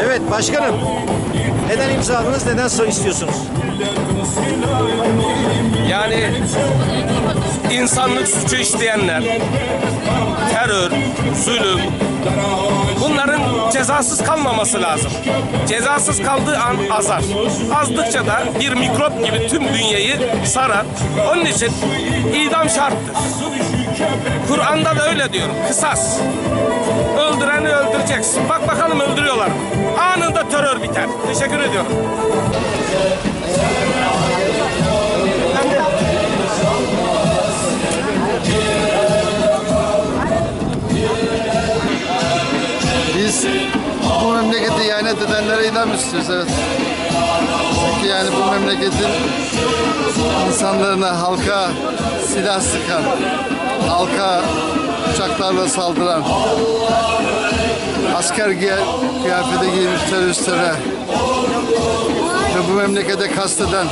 Evet başkanım. Neden imzaladınız, neden soy istiyorsunuz? Yani insanlık suçu işleyenler, terör, zulüm, cezasız kalmaması lazım. Cezasız kaldığı an azar. Azdıkça da bir mikrop gibi tüm bünyeyi sarar. Onun için idam şarttır. Kur'an'da da öyle diyor. Kısas. Öldüreni öldüreceksin. Bak bakalım öldürüyorlar. Anında terör biter. Teşekkür ediyorum. İhanet edenlere istiyoruz evet. Çünkü yani bu memleketin insanlarına, halka silah sıkan, halka uçaklarla saldıran, asker kıyafete giymiş teröristlere ve bu memlekete kasteden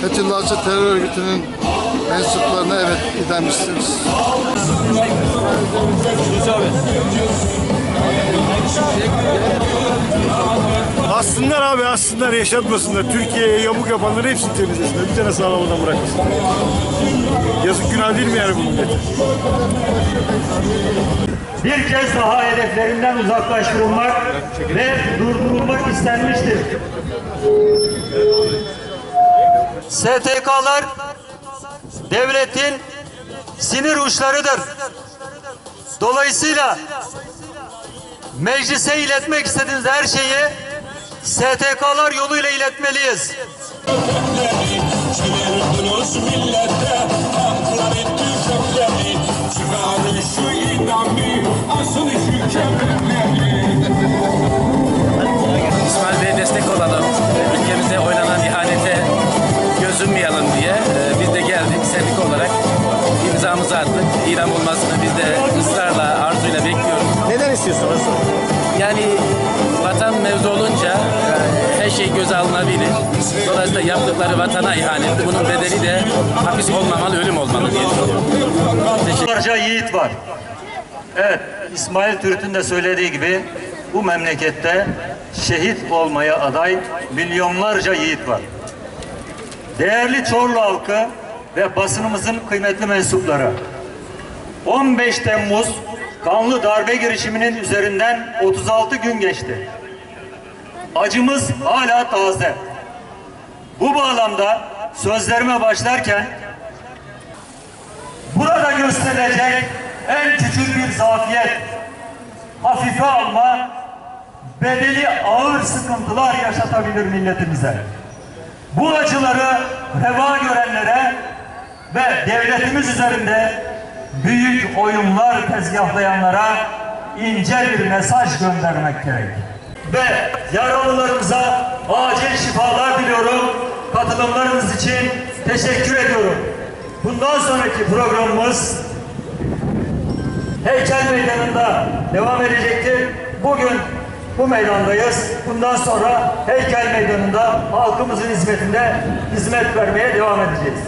Fethullahçı terör örgütünün mensuplarına evet idam istiyoruz. Aslınlar abi aslınlar yaşatmasınlar. Türkiye'ye yamuk yapanları hepsini temizlesinler. Bir tane sağlamadan bırakmasınlar. Yazık günah değil mi yani bu millete? bir kez daha hedeflerinden uzaklaştırılmak ve durdurulmak istenmiştir. STK'lar devletin sinir uçlarıdır. Dolayısıyla meclise iletmek istediğiniz her şeyi STK'lar yoluyla iletmeliyiz. İsmail Bey'e destek olalım. Ülkemize oynanan ihanete göz yummayalım diye e, biz de geldik sendika olarak imzamızı attık. İdam olmasını biz de ısrarla, arzuyla bekliyoruz. Neden istiyorsunuz? Yani yaptıkları vatana ihanet. Bunun bedeli de hapis olmamalı, ölüm olmalı diye Milyonlarca yiğit var. Evet, İsmail Türüt'ün de söylediği gibi bu memlekette şehit olmaya aday milyonlarca yiğit var. Değerli Çorlu halkı ve basınımızın kıymetli mensupları. 15 Temmuz kanlı darbe girişiminin üzerinden 36 gün geçti. Acımız hala taze. Bu bağlamda sözlerime başlarken Burada gösterilecek en küçük bir zafiyet, hafife alma, bedeli ağır sıkıntılar yaşatabilir milletimize. Bu acıları reva görenlere ve devletimiz üzerinde büyük oyunlar tezgahlayanlara ince bir mesaj göndermek gerek. Ve yaralılarımıza acil şifalar diliyorum. Katılımlarınız için teşekkür ediyorum. Bundan sonraki programımız Heykel Meydanı'nda devam edecektir. Bugün bu meydandayız. Bundan sonra Heykel Meydanı'nda halkımızın hizmetinde hizmet vermeye devam edeceğiz.